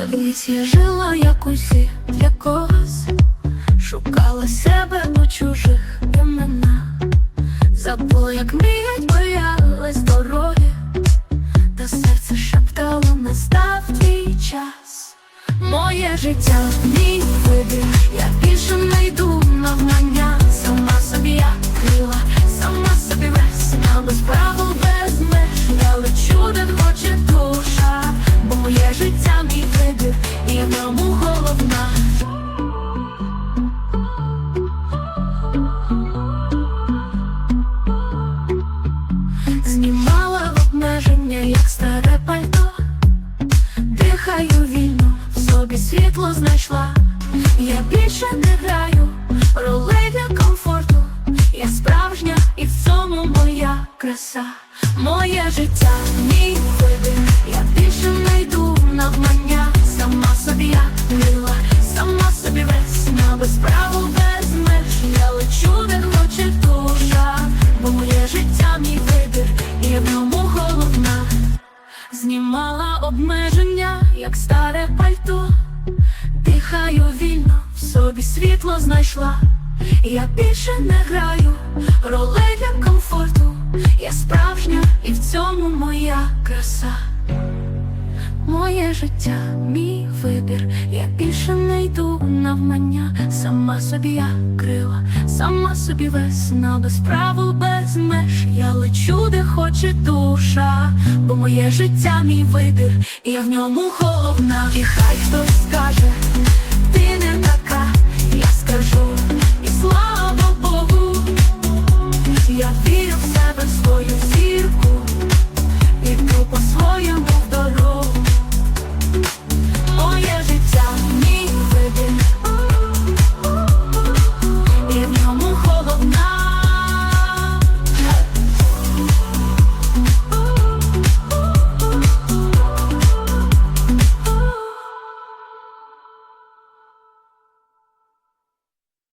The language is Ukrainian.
Колись я жила як усі для когось, шукала себе у чужих іменах, забула, як мріять, боялась дороги, та серце шептало, настав твій час. Моє життя, мій вибір, я більше не йду навмання, сама в головна. Знімала обмеження, як старе пальто. Дихаю вільно, в собі світло знайшла. Я більше не граю ролей для комфорту. Я справжня і в цьому моя краса. Моє життя, мій вибір. Без правил, без меж. Я лечу, де хоче душа, бо моє життя, мій вибір, і в ньому головна. Знімала обмеження, як старе пальто, дихаю вільно, в собі світло знайшла. Я більше не граю ролей для комфорту. Я справжня і в цьому моя краса. Моє життя, мій вибір, я більше не йду навмання, сама собі я крила, сама собі весна, без правил, без меж. Я лечу, де хоче душа, бо моє життя, мій вибір, і я в ньому головна. І хай хтось скаже, ти не така, я скажу, і слава Богу, я вірю